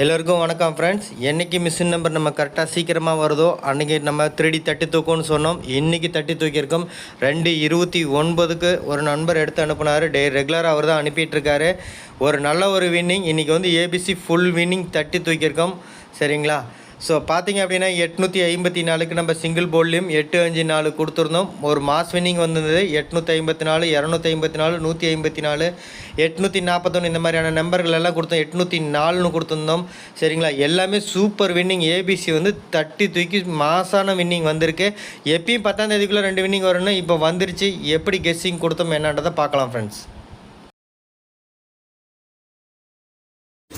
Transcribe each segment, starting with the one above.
எல்லோருக்கும் வணக்கம் ஃப்ரெண்ட்ஸ் என்றைக்கு மிஷின் நம்பர் நம்ம கரெக்டாக சீக்கிரமாக வருதோ அன்றைக்கி நம்ம திருடி தட்டி தூக்கும்னு சொன்னோம். இன்றைக்கி தட்டி தூக்கியிருக்கோம். ரெண்டு இருபத்தி ஒன்பதுக்கு ஒரு நண்பர் எடுத்து அனுப்புனார். டே ரெகுலராக அவர் தான் அனுப்பிட்டுருக்காரு ஒரு நல்ல ஒரு வின்னிங் இன்றைக்கி வந்து ஏபிசி ஃபுல் வின்னிங் தட்டி தூக்கியிருக்கோம். சரிங்களா? ஸோ பார்த்தீங்க அப்படின்னா எட்நூற்றி ஐம்பத்தி நாலுக்கு நம்ம சிங்கிள் போல்லையும் எட்டு அஞ்சு நாலு கொடுத்துருந்தோம். ஒரு மாஸ் வின்னிங் வந்திருந்தது எட்நூற்றி ஐம்பத்தி நாலு இரநூத்தி ஐம்பத்தி நாலு நூற்றி ஐம்பத்தி நாலு எட்நூற்றி நாற்பத்தொன்று இந்த மாதிரியான நம்பர்கள் எல்லாம் கொடுத்தோம். எட்நூற்றி நாலுன்னு கொடுத்துருந்தோம். சரிங்களா? எல்லாமே சூப்பர் வின்னிங் ஏபிசி வந்து தட்டி தூக்கி மாசான வின்னிங் வந்திருக்கு. எப்பயும் பத்தாம் தேதிக்குள்ளே ரெண்டு வின்னிங் வரும்னா இப்போ வந்துருச்சு. எப்படி கெஸ்ஸிங் கொடுத்தோம் என்னன்றதை பார்க்கலாம் ஃப்ரெண்ட்ஸ்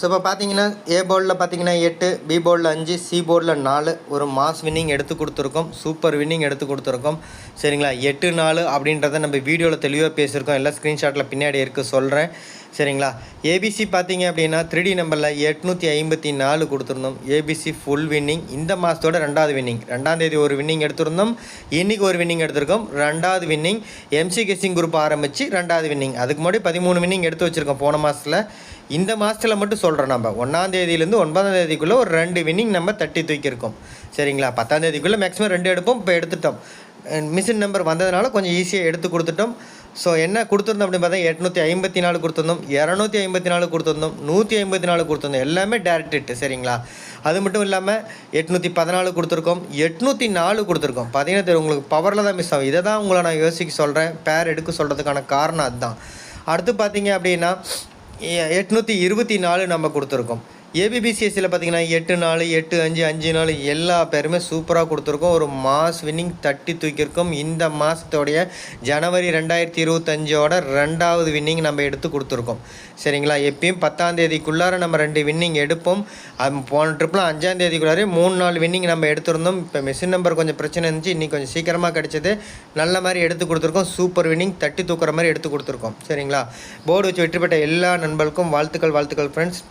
So இப்போ பார்த்தீங்கன்னா ஏ போர்டில் பார்த்தீங்கன்னா எட்டு பி போர்டில் அஞ்சு சி போர்டில் நாலு ஒரு மாஸ் வின்னிங் எடுத்து கொடுத்துருக்கோம். சூப்பர் வின்னிங் எடுத்து கொடுத்துருக்கோம். சரிங்களா? எட்டு நாலு அப்படின்றத நம்ம வீடியோவில் தெளிவாக பேசியிருக்கோம். எல்லா ஸ்க்ரீன்ஷாட்டில் பின்னாடி இருக்குது சொல்கிறேன் சரிங்களா? ஏபிசி பார்த்தீங்க அப்படின்னா த்ரீ நம்பரில் எட்நூற்றி ஐம்பத்தி நாலு கொடுத்துருந்தோம். ஏபிசி ஃபுல் வின்னிங் இந்த மாதத்தோட ரெண்டாவது வின்னிங் ரெண்டாம் தேதி ஒரு வின்னிங் எடுத்திருந்தோம். இன்றைக்கி ஒரு வின்னிங் எடுத்திருக்கோம். ரெண்டாவது வின்னிங் எம்சி கெஸ்ஸிங் குரூப் ஆரம்பித்து ரெண்டாவது வின்னிங் அதுக்கு முன்னாடி பதிமூணு வின்னிங் எடுத்து வச்சுருக்கோம் போன மாதத்தில் இந்த மாதத்தில் மட்டும் சொல்கிறோம் நம்ம. ஒன்றாம் தேதியிலேருந்து ஒன்பதாம் தேதிக்குள்ளே ஒரு ரெண்டு வின்னிங் நம்ம தட்டி தூக்கியிருக்கோம். சரிங்களா? பத்தாம் தேதிக்குள்ளே மேக்ஸிமம் ரெண்டு எடுப்போம். இப்போ எடுத்துட்டோம். மிஷின் நம்பர் வந்ததுனால கொஞ்சம் ஈஸியாக எடுத்து கொடுத்துட்டோம். ஸோ என்ன கொடுத்துருந்தோம் அப்படின்னு பார்த்தா எட்நூற்றி ஐம்பத்தி நாலு கொடுத்துருந்தோம். இரநூத்தி ஐம்பத்தி நாலு கொடுத்துருந்தோம். நூற்றி ஐம்பத்தி நாலு கொடுத்துருந்தோம். எல்லாமே டேரக்ட் இட்டு சரிங்களா? அது மட்டும் இல்லாமல் எட்நூற்றி பதினாலு கொடுத்துருக்கோம். எட்நூற்றி நாலு கொடுத்துருக்கோம். பார்த்தீங்கன்னா தெரியும் உங்களுக்கு பவரில் தான் மிஸ் ஆகும். இதை தான் உங்களை நான் யோசிக்க சொல்கிறேன் பேர் எடுக்க சொல்கிறதுக்கான காரணம் அதுதான். அடுத்து பார்த்தீங்க அப்படின்னா எட்நூற்றி இருபத்தி நாலு நம்ம கொடுத்துருக்கோம். ஏபிபிசிஎஸ்சியில் பார்த்தீங்கன்னா எட்டு நாலு எட்டு அஞ்சு அஞ்சு நாலு எல்லா பேருமே சூப்பராக கொடுத்துருக்கோம். ஒரு மாஸ் வின்னிங் தட்டி தூக்கியிருக்கோம். இந்த மாதத்தோடைய ஜனவரி ரெண்டாயிரத்தி இருபத்தஞ்சோட ரெண்டாவது வின்னிங் நம்ம எடுத்து கொடுத்துருக்கோம். சரிங்களா? எப்பயும் பத்தாம் தேதிக்குள்ளார நம்ம ரெண்டு வின்னிங் எடுப்போம். அது போன ட்ரிப்பில் அஞ்சாம் தேதிக்குள்ளாரே மூணு நாள் வின்னிங் நம்ம எடுத்திருந்தோம். இப்போ மிஷின் நம்பர் கொஞ்சம் பிரச்சனை இருந்துச்சு. இன்னைக்கு கொஞ்சம் சீக்கிரமாக கிடச்சிது. நல்ல மாதிரி எடுத்து கொடுத்துருக்கோம். சூப்பர் வின்னிங் தட்டி தூக்குற மாதிரி எடுத்து கொடுத்துருக்கோம். சரிங்களா? போர்டு வச்சு வெற்றி பெற்ற எல்லா நண்பர்களுக்கும் வாழ்த்துக்கள் வாழ்த்துக்கள் ஃப்ரெண்ட்ஸ்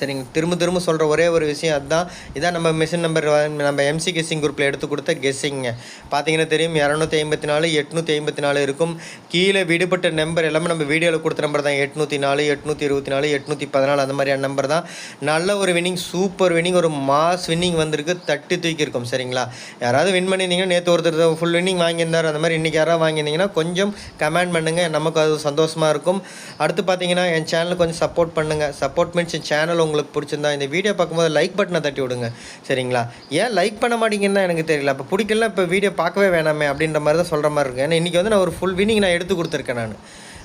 சரிங்க. திரும்ப திரும்ப சொல்கிற ஒரே ஒரு விஷயம் அதுதான். இதான் நம்ம மிஷின் நம்பர் நம்ம எம்சி கெஸ்ஸிங் குரூப்பில் எடுத்து கொடுத்த கெஸ்ஸிங்க பார்த்தீங்கன்னா தெரியும் இரநூத்தி ஐம்பத்தி நாலு எட்நூற்றி ஐம்பத்தி நாலு இருக்கும். கீழே விடுபட்ட நம்பர் எல்லாமே நம்ம வீடியோவில் கொடுத்த நம்பர் தான். எட்நூற்றி நாலு எட்நூற்றி இருபத்தி நாலு எட்நூற்றி பதினாலு அந்த மாதிரியான நம்பர் தான். நல்ல ஒரு வின்னிங் சூப்பர் வின்னிங் ஒரு மாஸ் வின்னிங் வந்திருக்கு. தட்டி தூக்கி இருக்கும் சரிங்களா? யாராவது வின் பண்ணியிருந்தீங்கன்னா நேற்று ஒருத்தர் ஃபுல் வின்னிங் வாங்கியிருந்தார். அந்த மாதிரி இன்றைக்கி யாராவது வாங்கியிருந்தீங்கன்னா கொஞ்சம் கமெண்ட் பண்ணுங்கள் நமக்கு அது சந்தோஷமாக இருக்கும். அடுத்து பார்த்தீங்கன்னா என் சேனலுக்கு கொஞ்சம் சப்போர்ட் பண்ணுங்கள் சப்போர்ட் மீன்ஸ் என் சேனல் உங்களுக்கு பிடிச்சிருந்தா இந்த வீடியோ பார்க்கும்போது லைக் பட்டனை தட்டி விடுங்க. சரிங்களா? ஏன் லைக் பண்ண மாட்டீங்கன்னு எனக்கு தெரியல. அப்போ பிடிக்கல இப்போ வீடியோ பார்க்கவே வேணாமே அப்படின்ற மாதிரி தான் சொல்கிற மாதிரி இருக்கேன் ஏன்னா இன்றைக்கி வந்து நான் ஒரு ஃபுல் வின்னிங் நான் எடுத்து கொடுத்துருக்கேன் நான்.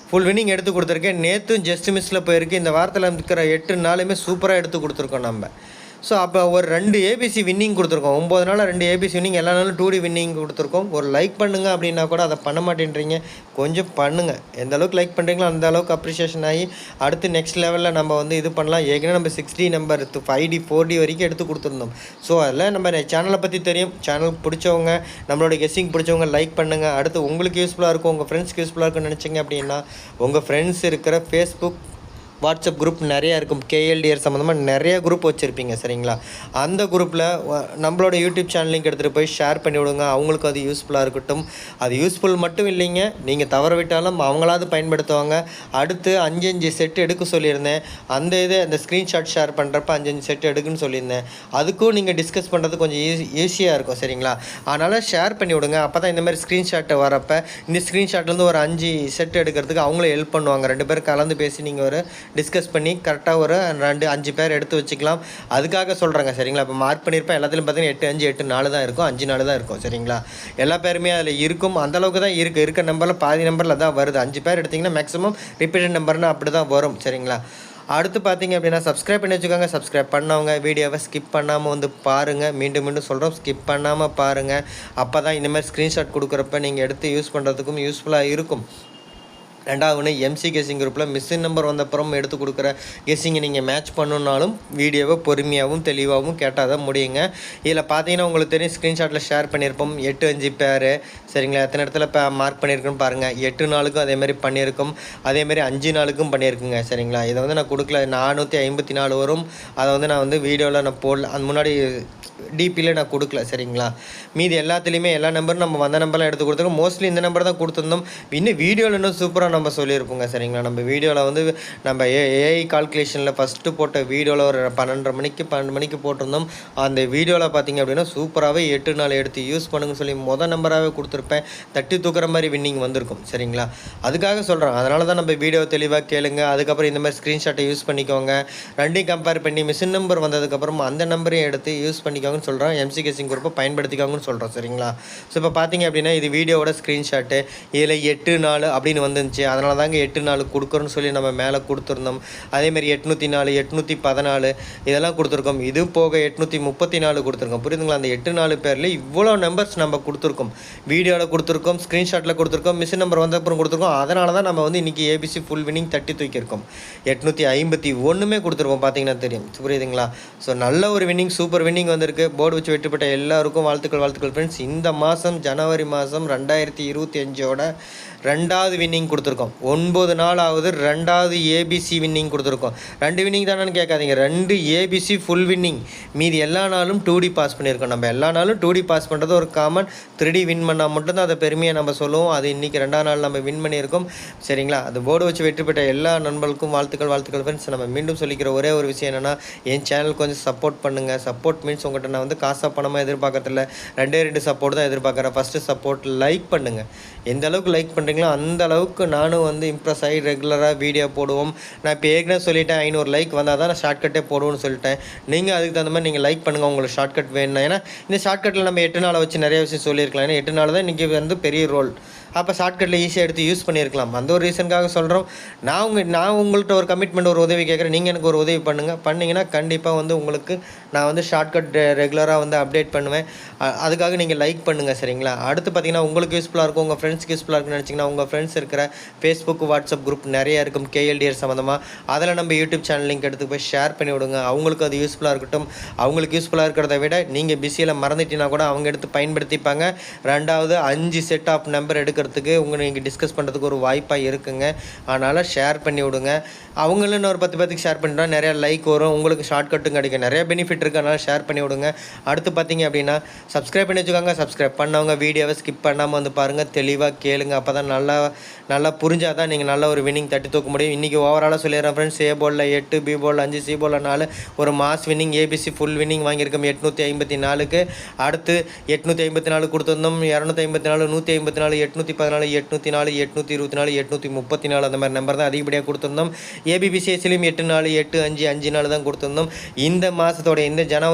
ஃபுல் வின்னிங் எடுத்து கொடுத்துருக்கேன். நேற்றும் ஜஸ்ட் மிஸ்ஸில் போயிருக்கு. இந்த வாரத்தில் இருக்கிற எட்டு நாளுமே சூப்பராக எடுத்து கொடுத்துருக்கோம் நம்ம. ஸோ அப்போ ஒரு ரெண்டு ஏபிசி வின்னிங் கொடுத்துருக்கோம். ஒம்பது நாள் ரெண்டு ஏபிசி வின்னிங் எல்லா நாளும் டூ டி வின்னிங் கொடுத்துருக்கோம். ஒரு லைக் பண்ணுங்க அப்படின்னா கூட அதை பண்ண மாட்டேன்றீங்க. கொஞ்சம் பண்ணுங்கள் எந்த அளவுக்கு லைக் பண்ணுறீங்களோ அந்த அளவுக்கு அப்ரிஷியேஷன் ஆகி அடுத்து நெக்ஸ்ட் லெவலில் நம்ம வந்து இது பண்ணலாம். ஏற்கனவே நம்ம six D number five D four D வரைக்கும் எடுத்து கொடுத்துருந்தோம். ஸோ அதில் நம்ம சேனலை பற்றி தெரியும். சேனல் பிடிச்சவங்க நம்மளோட கெஸ்ஸிங் பிடிச்சவங்க லைக் பண்ணுங்கள் அடுத்து உங்களுக்கு யூஸ்ஃபுல்லாக இருக்கும் உங்கள் ஃப்ரெண்ட்ஸ்க்கு யூஸ்ஃபுல்லாக இருக்கும்னு நினச்சிங்க அப்படின்னா உங்கள் ஃப்ரெண்ட்ஸ் இருக்கிற ஃபேஸ்புக் வாட்ஸ்அப் குரூப் நிறையா இருக்கும். கேஎல்டிஆர் சம்மந்தமாக நிறைய குரூப் வச்சுருப்பீங்க சரிங்களா? அந்த குரூப்பில் நம்மளோட யூடியூப் சேனல் எடுத்துகிட்டு போய் ஷேர் பண்ணி விடுங்க. அவங்களுக்கு அது யூஸ்ஃபுல்லாக இருக்கட்டும். அது யூஸ்ஃபுல் மட்டும் இல்லைங்க. நீங்கள் தவற விட்டாலும் அவங்களாவது பயன்படுத்துவாங்க. அடுத்து அஞ்சு அஞ்சு செட் எடுக்க சொல்லியிருந்தேன். அந்த இது அந்த ஸ்க்ரீன்ஷாட் ஷேர் பண்ணுறப்ப அஞ்சு அஞ்சு செட் எடுக்குன்னு சொல்லியிருந்தேன். அதுக்கும் நீங்கள் டிஸ்கஸ் பண்ணுறது கொஞ்சம் ஈஸி ஈஸியாக இருக்கும் சரிங்களா? அதனால் ஷேர் பண்ணி விடுங்க. அப்போ தான் இந்த மாதிரி ஸ்க்ரீன்ஷாட்டை வரப்போ இந்த ஸ்க்ரீன்ஷாட்லேருந்து ஒரு அஞ்சு செட் எடுக்கிறதுக்கு அவங்களும் ஹெல்ப் பண்ணுவாங்க. ரெண்டு பேரும் கலந்து பேசி நீங்கள் ஒரு டிஸ்கஸ் பண்ணி கரெக்டாக ஒரு ரெண்டு அஞ்சு பேர் எடுத்து வச்சுக்கலாம். அதுக்காக சொல்கிறேங்க சரிங்களா? இப்போ மார்க் பண்ணியிருப்பேன் எல்லாத்துலையும் பார்த்தீங்கன்னா எட்டு அஞ்சு எட்டு நாலு தான் இருக்கும். அஞ்சு நாலு தான் இருக்கும் சரிங்களா? எல்லா பேருமே அதில் இருக்கும். அந்த அளவுக்கு தான் இருக்குது இருக்க நம்பரில் பாதி நம்பரில் தான் வருது. அஞ்சு பேர் எடுத்திங்கன்னா மேக்ஸிமம் ரிப்பீட்டட் நம்பர்னு அப்படி தான் வரும் சரிங்களா? அடுத்து பார்த்தீங்க அப்படின்னா சப்ஸ்கிரைப் பண்ணி வச்சுக்கோங்க. சப்ஸ்கிரைப் பண்ணவங்க வீடியோவை ஸ்கிப் பண்ணாமல் வந்து பாருங்கள் மீண்டும் மீண்டும் சொல்கிறோம் ஸ்கிப் பண்ணாமல் பாருங்கள் அப்போ தான் இந்த மாதிரி ஸ்க்ரீன்ஷாட் கொடுக்குறப்ப நீங்கள் எடுத்து யூஸ் பண்ணுறதுக்கும் யூஸ்ஃபுல்லாக இருக்கும். ரெண்டாவது ஒன்று எம்சி கெஸிங் குரூப்பில் மிஸ்ஸின் நம்பர் வந்தப்புறம் எடுத்து கொடுக்குற கெஸ்ஸிங்கை நீங்கள் மேட்ச் பண்ணணுன்னாலும் வீடியோவை பொறுமையாகவும் தெளிவாகவும் கேட்டால் தான் முடியுங்க. இதில் பார்த்தீங்கன்னா உங்களுக்கு தெரியும் ஸ்க்ரீன்ஷாட்டில் ஷேர் பண்ணியிருப்போம். எட்டு அஞ்சு பேர் சரிங்களா? எத்தனை இடத்துல இப்போ மார்க் பண்ணியிருக்குன்னு பாருங்கள் எட்டு நாளுக்கும் அதேமாதிரி பண்ணியிருக்கோம். அதேமாதிரி அஞ்சு நாளுக்கும் பண்ணியிருக்குங்க. சரிங்களா? இதை வந்து நான் கொடுக்கல. நானூற்றி ஐம்பத்தி நாலு வரும். அதை வந்து நான் வந்து வீடியோவில் நான் போடல. அந்த முன்னாடி டிபியில் நான் கொடுக்கல. சரிங்களா? மீதி எல்லாத்துலேயுமே எல்லா நம்பரும் நம்ம வந்த நம்பர்லாம் எடுத்து கொடுத்துருக்கோம். மோஸ்ட்லி இந்த நம்பர் தான் கொடுத்துருந்தோம். இன்னும் வீடியோவில் இன்னும் சூப்பராக நம்ம சொல்லியிருப்போங்க. சரிங்களா? நம்ம வீடியோவில் வந்து நம்ம ஏஐ கால்குலேஷனில் ஃபஸ்ட்டு போட்ட வீடியோவில் ஒரு பன்னெண்டரை மணிக்கு பன்னெண்டு மணிக்கு போட்டிருந்தோம். அந்த வீடியோவில் பார்த்தீங்க அப்படின்னா சூப்பராகவே எட்டு நாள் எடுத்து யூஸ் பண்ணுங்கன்னு சொல்லி மொதல் நம்பராகவே இப்போ தட்டி தூக்குற மாதிரி வின்னிங் வந்திருக்கும். சரிங்களா? அதுக்காக சொல்கிறேன் அதனால தான் நம்ம வீடியோ தெளிவாக கேளுங்க. அதுக்கப்புறம் இந்த மாதிரி ஸ்க்ரீன்ஷாட்டை யூஸ் பண்ணிக்கோங்க. ரெண்டையும் கம்பேர் பண்ணி மிஷின் நம்பர் வந்ததுக்கப்புறம் அந்த நம்பரையும் எடுத்து யூஸ் பண்ணிக்கோங்கன்னு சொல்கிறோம் எம்சி கேசிங் குரூப்பை பயன்படுத்திக்கோங்கன்னு சொல்கிறோம் சரிங்களா? ஸோ இப்போ பார்த்தீங்க அப்படின்னா இது வீடியோவோட ஸ்க்ரீன்ஷாட்டு இதில் எட்டு நாலு அப்படின்னு வந்துருந்துச்சு. அதனால தாங்க எட்டு நாலு கொடுக்குறோன்னு சொல்லி நம்ம மேலே கொடுத்துருந்தோம். அதேமாதிரி எட்நூற்றி நாலு எட்நூற்றி பதினாலு இதெல்லாம் கொடுத்துருக்கோம். இது போக எட்நூற்றி முப்பத்தி நாலு கொடுத்துருக்கோம். புரியுதுங்களா? அந்த எட்டு நாலு பேரில் இவ்வளோ நம்பர்ஸ் நம்ம கொடுத்துருக்கோம். வீடியோ வீடியோவில் கொடுத்துருக்கோம் ஸ்க்ரீன்ஷாட்டில் கொடுத்துருக்கோம் மிஷின் நம்பர் வந்த அப்புறம் கொடுத்துருக்கோம். அதனால தான் நம்ம வந்து இன்றைக்கி ஏபிசி ஃபுல் வினிங் தட்டி தூக்கியிருக்கோம். எட்நூற்றி ஐம்பத்தி ஒன்றுமே கொடுத்துருக்கோம் பார்த்தீங்கன்னா தெரியும். புரியுதுங்களா? ஸோ நல்ல ஒரு வின்னிங் சூப்பர் வின்னிங் வந்திருக்கு. போர்டு வச்சு வெற்றி பெற்ற எல்லாருக்கும் வாழ்த்துக்கள் வாழ்த்துக்கள் ஃப்ரெண்ட்ஸ் இந்த மாதம் ஜனவரி மாதம் ரெண்டாயிரத்தி இருபத்தி அஞ்சோட ரெண்டாவது வின்னிங் கொடுத்துருக்கோம். ஒன்பது நாள் ஆகுது ரெண்டாவது ஏபிசி வின்னிங் கொடுத்துருக்கோம். ரெண்டு வின்னிங் தானேன்னு கேட்காதீங்க. ரெண்டு ஏபிசி ஃபுல் வின்னிங் மீதி எல்லா நாளும் டூ டி பாஸ் பண்ணியிருக்கோம். நம்ம எல்லா நாளும் டூ டி பாஸ் பண்ணுறது ஒரு காமன் த்ரீ வின் பண்ணால் மட்டும்தான் அதை பெருமையை நம்ம சொல்லுவோம். அது இன்றைக்கி ரெண்டாம் நாள் நம்ம வின் பண்ணியிருக்கோம். சரிங்களா? அது போர்டு வச்சு வெற்றி பெற்ற எல்லா நண்பர்களுக்கும் வாழ்த்துக்கள் வாழ்த்துக்கள் ஃப்ரெண்ட்ஸ் நம்ம மீண்டும் சொல்லிக்கிற ஒரே ஒரு விஷயம் என்னென்னா என் சேனல் கொஞ்சம் சப்போர்ட் பண்ணுங்கள் சப்போர்ட் மீன்ஸ் உங்கள்கிட்ட நான் வந்து காசாக பணமாக எதிர்பார்க்கறதில்ல. ரெண்டே ரெண்டு சப்போர்ட் தான் எதிர்பார்க்குறேன். ஃபஸ்ட்டு சப்போர்ட் லைக் பண்ணுங்கள் எந்த அளவுக்கு லைக் பண்ணுறீங்களோ அந்த அளவுக்கு நானும் வந்து இம்ப்ரெஸ் ஆகி ரெகுலராக வீடியோ போடுவோம். நான் இப்போ ஏற்கனவே சொல்லிட்டேன் ஐநூறு லைக் வந்தால் தான் நான் ஷார்ட்கட்டே போடுவோம்னு சொல்லிட்டேன். நீங்கள் அதுக்கு தகுந்த மாதிரி நீங்கள் லைக் பண்ணுங்கள் உங்களுக்கு ஷார்ட்கட் வேணும் ஏன்னா இந்த ஷார்ட்கட்டில் நம்ம எட்டு நாளை வச்சு நிறைய விஷயம் சொல்லியிருக்கலாம். ஏன்னா எட்டு நாள் தான் இன்றைக்கி வந்து பெரிய ரோல் அப்போ ஷார்ட்கட்டில் ஈஸியாக எடுத்து யூஸ் பண்ணியிருக்கலாம். அந்த ஒரு ரீசனுக்காக சொல்கிறோம் நான் உங்கள் நான் உங்கள்கிட்ட ஒரு கமிட்மெண்ட் ஒரு உதவி கேட்குறேன். நீங்கள் எனக்கு ஒரு உதவி பண்ணுங்கள் பண்ணிங்கன்னா கண்டிப்பாக வந்து உங்களுக்கு நான் வந்து ஷார்ட்கட் ரெகுலராக வந்து அப்டேட் பண்ணுவேன். அதுக்காக நீங்கள் லைக் பண்ணுங்கள் சரிங்களா? அடுத்து பார்த்தீங்கன்னா உங்களுக்கு யூஸ்ஃபுல்லாக இருக்கும். உங்கள் ஃப்ரெண்ட்ஸ்க்கு யூஸ்ஃபுல்லாக இருக்குன்னு நினச்சிங்கன்னா உங்கள் ஃப்ரெண்ட்ஸ் இருக்கிற ஃபேஸ்புக் வாட்ஸ்அப் குரூப் நிறைய இருக்கும். கேஎல்டிஆர் சம்மந்தமாக அதில் நம்ம யூடியூப் சேனல் லிங்க் எடுத்து போய் ஷேர் பண்ணி விடுங்க. அவங்களுக்கு அது யூஸ்ஃபுல்லாக இருக்கட்டும். அவங்களுக்கு யூஸ்ஃபுல்லாக இருக்கிறத விட நீங்கள் பிஸியில் மறந்துட்டீங்கன்னா கூட அவங்க எடுத்து பயன்படுத்திப்பாங்க. ரெண்டாவது அஞ்சு செட் ஆஃப் நம்பர் எடுக்கிறதுக்கு உங்களை நீங்கள் டிஸ்கஸ் பண்ணுறதுக்கு ஒரு வாய்ப்பாக இருக்குங்க. அதனால் ஷேர் பண்ணி விடுங்க. அவங்களும் இன்னொரு பத்து பேத்துக்கு ஷேர் பண்ணிட்டா நிறையா லைக் வரும். உங்களுக்கு ஷார்ட்கட்டும் கிடைக்கும். நிறைய பெனிஃபிட் இருக்குது அதனால் ஷேர் பண்ணி விடுங்க. அடுத்து பார்த்தீங்க அப்படின்னா சப்ஸ்கிரைப் பண்ணி வச்சுக்கோங்க. சப்ஸ்கிரைப் பண்ணவங்க வீடியோவை ஸ்கிப் பண்ணாமல் வந்து பாருங்கள் தெளிவாக கேளுங்க. அப்போ தான் நல்லா நல்லா புரிஞ்சால் தான் நீங்கள் நல்ல ஒரு வின்னிங் தட்டி தூக்க முடியும். இன்றைக்கி ஓவராலாக சொல்லிடுறேன் ஃப்ரெண்ட்ஸ் ஏ போலில் எட்டு பி போலில் அஞ்சு சி போலில் நாலு. ஒரு mass winning ABC full winning வாங்கியிருக்கோம். எட்நூற்றி ஐம்பத்தி நாலுக்கு. அடுத்து எட்நூற்றி ஐம்பத்தி நாலு கொடுத்துருந்தோம். இரநூத்தி ஐம்பத்தி நாலு நூற்றி ஐம்பத்தி நாலு எட்நூற்றி எட்நூற்றி பதினாலு எட்நூற்றி நாலு எட்நூற்றி இருபத்தி நாலு எட்நூற்றி முப்பத்தி நாலு அந்த மாதிரி நம்பர் தான் அதிகப்படியாக கொடுத்துருந்தோம். ஏபிபிசிஎஸ்லையும் எட்டு நாலு எட்டு அஞ்சு அஞ்சு நாலு தான் கொடுத்துருந்தோம். இந்த மாதத்தோட இந்த ஜனவரி